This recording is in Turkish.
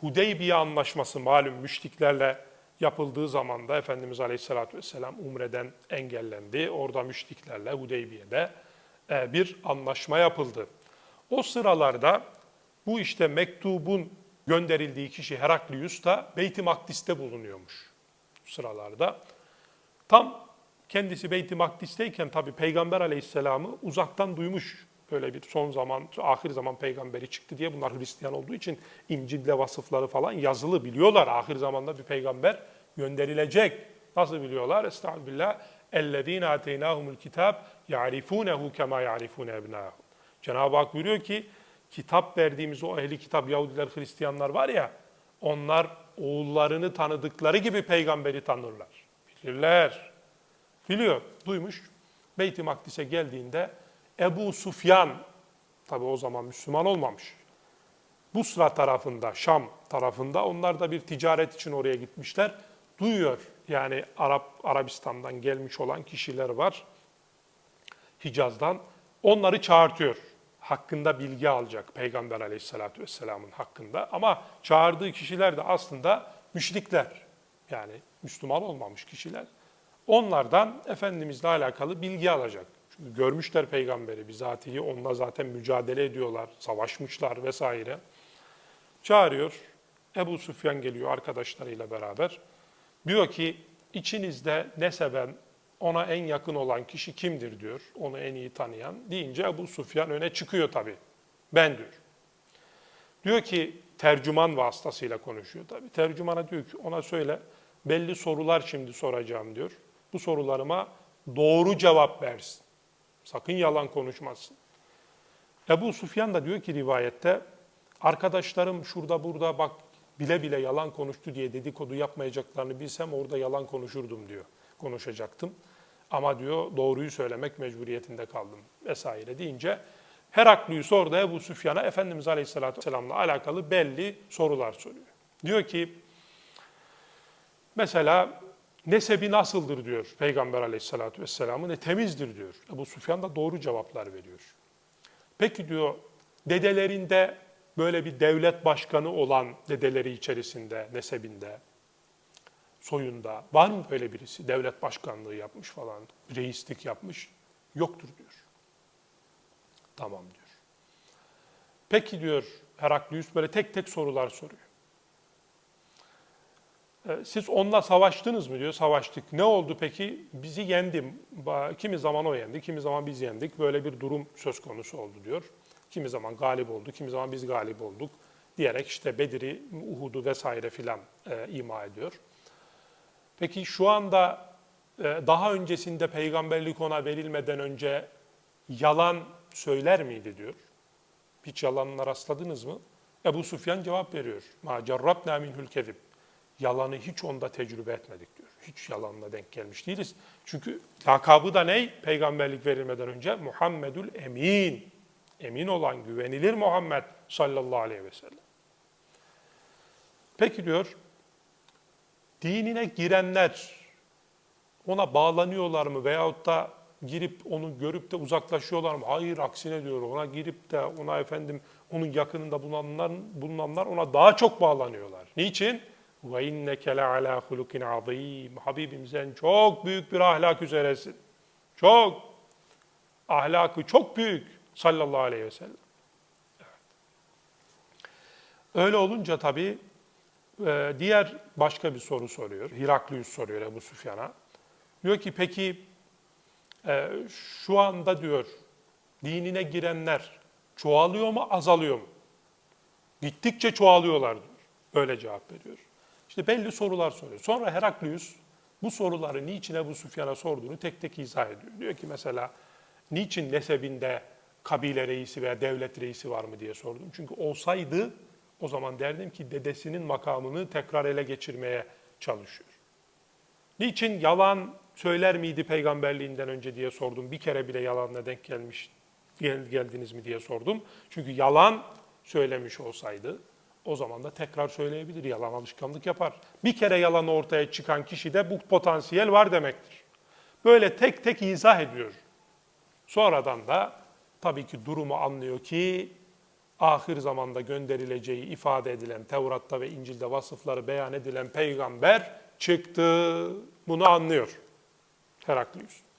Hudeybiye anlaşması malum müşriklerle yapıldığı zaman da Efendimiz Aleyhisselatü Vesselam Umre'den engellendi. Orada müşriklerle Hudeybiye'de e, bir anlaşma yapıldı. O sıralarda bu işte mektubun gönderildiği kişi Heraklius da Beyt-i Makdis'te bulunuyormuş bu sıralarda. Tam kendisi Beyt-i Makdis'teyken tabi Peygamber Aleyhisselam'ı uzaktan duymuş Böyle bir son zaman, ahir zaman peygamberi çıktı diye bunlar Hristiyan olduğu için İncil'de vasıfları falan yazılı biliyorlar. Ahir zamanda bir peygamber gönderilecek. Nasıl biliyorlar? Estağfirullah. اَلَّذ۪ينَ اَتَيْنَاهُمُ الْكِتَابِ يَعْرِفُونَهُ كَمَا يَعْرِفُونَ اَبْنَاهُمْ Cenab-ı Hak buyuruyor ki, kitap verdiğimiz o ehli kitap Yahudiler, Hristiyanlar var ya, onlar oğullarını tanıdıkları gibi peygamberi tanırlar. Bilirler. Biliyor, duymuş. Beyt-i Makdis'e geldiğinde Ebu Sufyan, tabi o zaman Müslüman olmamış. Busra tarafında, Şam tarafında onlar da bir ticaret için oraya gitmişler. Duyuyor yani Arap Arabistan'dan gelmiş olan kişiler var. Hicaz'dan. Onları çağırtıyor. Hakkında bilgi alacak Peygamber Aleyhisselatü Vesselam'ın hakkında. Ama çağırdığı kişiler de aslında müşrikler. Yani Müslüman olmamış kişiler. Onlardan Efendimizle alakalı bilgi alacak. Görmüşler peygamberi bizatihi, onunla zaten mücadele ediyorlar, savaşmışlar vesaire. Çağırıyor, Ebu Süfyan geliyor arkadaşlarıyla beraber. Diyor ki, içinizde neseben ona en yakın olan kişi kimdir diyor, onu en iyi tanıyan. Deyince Ebu Süfyan öne çıkıyor tabii. Ben diyor. Diyor ki, tercüman vasıtasıyla konuşuyor tabii. Tercümana diyor ki, ona söyle, belli sorular şimdi soracağım diyor. Bu sorularıma doğru cevap versin. Sakın yalan konuşmasın. Ebu Sufyan da diyor ki rivayette, arkadaşlarım şurada burada bak bile bile yalan konuştu diye dedikodu yapmayacaklarını bilsem orada yalan konuşurdum diyor. Konuşacaktım. Ama diyor doğruyu söylemek mecburiyetinde kaldım vesaire deyince Heraklius orada Ebu Süfyan'a Efendimiz Aleyhisselatü Vesselam'la alakalı belli sorular soruyor. Diyor ki mesela nesebi nasıldır diyor Peygamber Aleyhisselatü Vesselam'ın ne temizdir diyor. Ebu Süfyan da doğru cevaplar veriyor. Peki diyor dedelerinde böyle bir devlet başkanı olan dedeleri içerisinde, nesebinde, soyunda var mı böyle birisi? Devlet başkanlığı yapmış falan, reislik yapmış. Yoktur diyor. Tamam diyor. Peki diyor Heraklius böyle tek tek sorular soruyor. E, Siz onunla savaştınız mı diyor. Savaştık. Ne oldu peki? Bizi yendim. Kimi zaman o yendi, kimi zaman biz yendik. Böyle bir durum söz konusu oldu diyor. Kimi zaman galip oldu, kimi zaman biz galip olduk diyerek işte Bedir'i, Uhud'u vesaire filan e, ima ediyor. Peki şu anda e, daha öncesinde peygamberlik ona verilmeden önce yalan söyler miydi diyor. Hiç yalanına rastladınız mı? Ebu Sufyan cevap veriyor. Ma cerrabna minhul kezib. Yalanı hiç onda tecrübe etmedik diyor. Hiç yalanla denk gelmiş değiliz. Çünkü lakabı da ne? Peygamberlik verilmeden önce Muhammedül Emin. Emin olan, güvenilir Muhammed sallallahu aleyhi ve sellem. Peki diyor, dinine girenler ona bağlanıyorlar mı veyahut da girip onu görüp de uzaklaşıyorlar mı? Hayır aksine diyor ona girip de ona efendim onun yakınında bulunanlar, bulunanlar ona daha çok bağlanıyorlar. Niçin? Ve inneke le ala hulukin azim. Habibim sen çok büyük bir ahlak üzeresin. Çok. Ahlakı çok büyük sallallahu aleyhi ve sellem. Öyle olunca tabii e, diğer başka bir soru soruyor. Hiraklius soruyor Ebu Süfyan'a. Diyor ki peki e, şu anda diyor dinine girenler çoğalıyor mu azalıyor mu? Gittikçe çoğalıyorlar diyor. Öyle cevap veriyor. İşte belli sorular soruyor. Sonra Heraklius bu soruları niçin Ebu Süfyan'a sorduğunu tek tek izah ediyor. Diyor ki mesela niçin nesebinde kabile reisi veya devlet reisi var mı diye sordum. Çünkü olsaydı o zaman derdim ki dedesinin makamını tekrar ele geçirmeye çalışıyor. Niçin yalan söyler miydi peygamberliğinden önce diye sordum. Bir kere bile yalanla denk gelmiş gel- geldiniz mi diye sordum. Çünkü yalan söylemiş olsaydı o zaman da tekrar söyleyebilir. Yalan alışkanlık yapar. Bir kere yalan ortaya çıkan kişide bu potansiyel var demektir. Böyle tek tek izah ediyor. Sonradan da tabii ki durumu anlıyor ki ahir zamanda gönderileceği ifade edilen Tevrat'ta ve İncil'de vasıfları beyan edilen peygamber çıktı. Bunu anlıyor Heraklius.